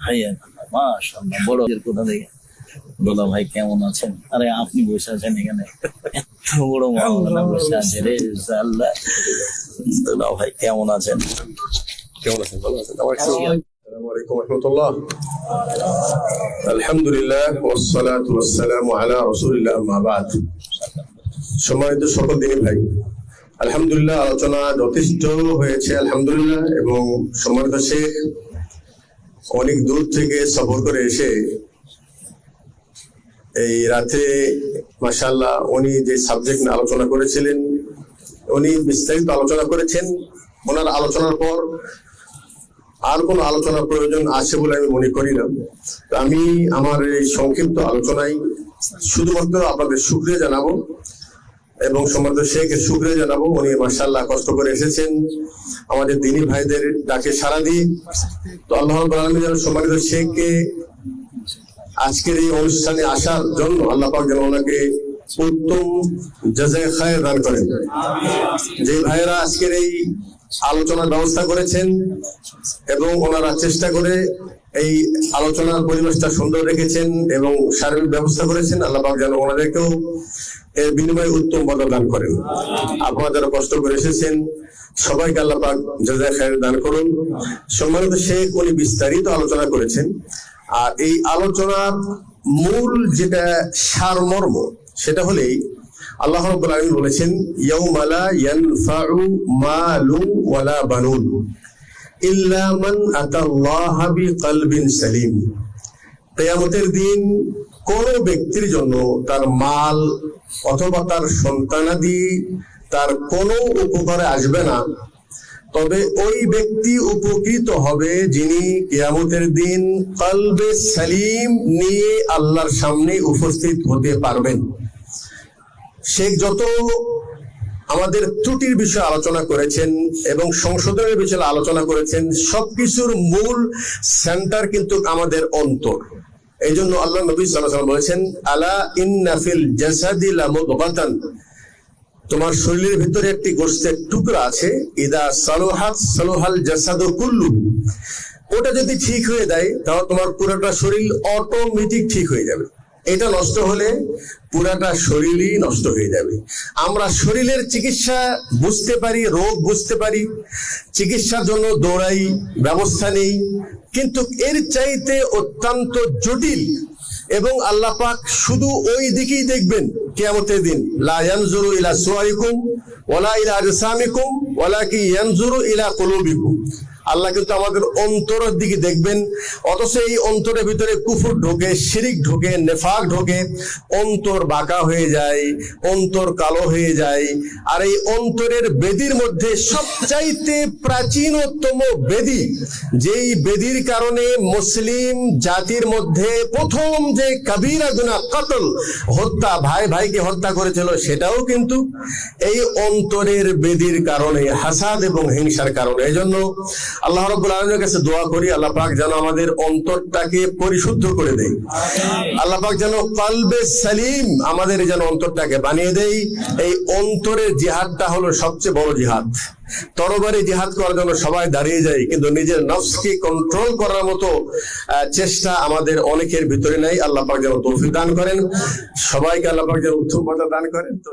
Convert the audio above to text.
ভাইয়া মাশাআল্লাহ বড় এর কোথা থেকে? দোলা ভাই কেমন আছেন? আরে আপনি বসে আছেন এখানে। এত বড় মাওলানা বসে আছে রে আল্লাহ দোলা ভাই কেমন আছেন? কেমন আছেন? ভালো আছেন? সম্মানিত সকল দিনী ভাই আলহামদুলিল্লাহ আলোচনা যথেষ্ট হয়েছে আলহামদুলিল্লাহ এবং সম্মানিত শেখ অনেক দূর থেকে সফর করে এসে এই রাতে, মাশাআল্লাহ, উনি যে সাবজেক্ট নিয়ে আলোচনা করেছিলেন, উনি বিস্তারিত আলোচনা করেছেন। ওনার আলোচনার পর আর কোনো আলোচনার প্রয়োজন আছে বলে আমি মনে করি না। আমি আমার এই সংক্ষিপ্ত আলোচনায় শুধুমাত্র আপনাদের শুক্রিয়া জানাব। এবং সম্মানিত শেখ শুক্রিয়া জানাব, উনি মার্শাল্লাহ কষ্ট করে এসেছেন। আমাদের দিনী ভাইদের ডাকে সারা দিয়ে তো আল্লাহ আলামিন যেন সম্মানিত শেখকে আজকের এই অনুষ্ঠানে আসার জন্য আল্লাহ পাক যেন ওনাকে উত্তম জাজায় খায়ের দান করেন। যে ভাইয়েরা আজকের এই আলোচনার ব্যবস্থা করেছেন এবং ওনারা চেষ্টা করে এই আলোচনার পরিবেশটা সুন্দর রেখেছেন এবং সার্বিক ব্যবস্থা করেছেন, আল্লাহ যেন ওনাদেরকেও এর বিনিময়ে উত্তম দান করেন। আপনারা যারা কষ্ট করে এসেছেন, সবাইকে আল্লাহ পাক জাজায় খায়ের দান করুন। সম্মানিত শেখ, উনি বিস্তারিত আলোচনা করেছেন। আর এই আলোচনার মূল যেটা সারমর্ম, সেটা হলেই আল্লাহ রাব্বুল আলামিন বলেছেন, ইয়াউমা লা ইয়ানফাউ মালু ওয়ালা বানুন। কিয়ামতের দিন কোন ব্যক্তির জন্য তার মাল অথবা তার সন্তানাদি তার কোনো উপকারে আসবে না। তবে ওই ব্যক্তি উপকৃত হবে যিনি কিয়ামতের দিন কলবে সালিম নিয়ে আল্লাহর সামনে উপস্থিত হতে পারবেন। সে যত আমাদের ত্রুটির বিষয়ে আলোচনা করেছেন এবং সংশোধনের বিষয়ে আলোচনা করেছেন, সবকিছুর মূল সেন্টার কিন্তু আমাদের অন্তর। এই জন্য আল্লাহ নবী ওয়াসাল্লাম বলেছেন, আলা ইন্নাফিল জাসাদি লামুদগাতান। তোমার শরীরের ভিতরে একটি গোস্তের টুকরা আছে, ইদা সালোহাত সালোহাল জাসাদু কুল্লু ওটা যদি ঠিক হয়ে যায়, তাহলে তোমার পুরোটা শরীর অটোমেটিক ঠিক হয়ে যাবে। এটা নষ্ট হলে পুরাটা শরীরই নষ্ট হয়ে যাবে। আমরা শরীরের চিকিৎসা বুঝতে পারি, রোগ বুঝতে পারি, চিকিৎসার জন্য দৌড়াই, ব্যবস্থা নেই, কিন্তু এর চাইতে অত্যন্ত জটিল এবং আল্লাহ পাক শুধু ওই দিকেই দেখবেন কিয়ামতের দিন। লা ইলা সুয়ারিকুম ওয়ালা ইলা আজসামিকুম ইয়ানজুরু ইলা কুলুবিকুম। আল্লাহ কিন্তু আমাদের অন্তরের দিকে দেখবেন, অথচ এই অন্তরের ভিতরে কুফুর ঢোকে, শিরিক ঢোকে, নেফাক ঢোকে, অন্তর বাঁকা হয়ে যায়, অন্তর কালো হয়ে যায়। আর এই অন্তরের বেদির মধ্যে সবচাইতে প্রাচীনতম বেদি, যেই বেদির কারণে মুসলিম জাতির মধ্যে প্রথম যে কাবিরা গুনা কতল, হত্যা, ভাই ভাইকে হত্যা করেছিল, সেটাও কিন্তু এই অন্তরের বেদির কারণে, হাসাদ এবং হিংসার কারণে। এই জন্য আল্লাহ রব্বুল আলমের কাছে দোয়া করি আল্লাহ পাক যেন আমাদের অন্তরটাকে পরিশুদ্ধ করে দেয়। আল্লাহ পাক যেন কালবে সালিম আমাদের যেন অন্তরটাকে বানিয়ে দেয়। এই অন্তরের জিহাদটা হলো সবচেয়ে বড় জিহাদ। তরবারি জিহাদ করার জন্য সবাই দাঁড়িয়ে যায় কিন্তু নিজের নফসকে কন্ট্রোল করার মতো চেষ্টা আমাদের অনেকের ভিতরে নেই। আল্লাহ পাক যেন তৌফিক দান করেন। সবাইকে আল্লাহ পাক যেন উত্তম দান করেন। তো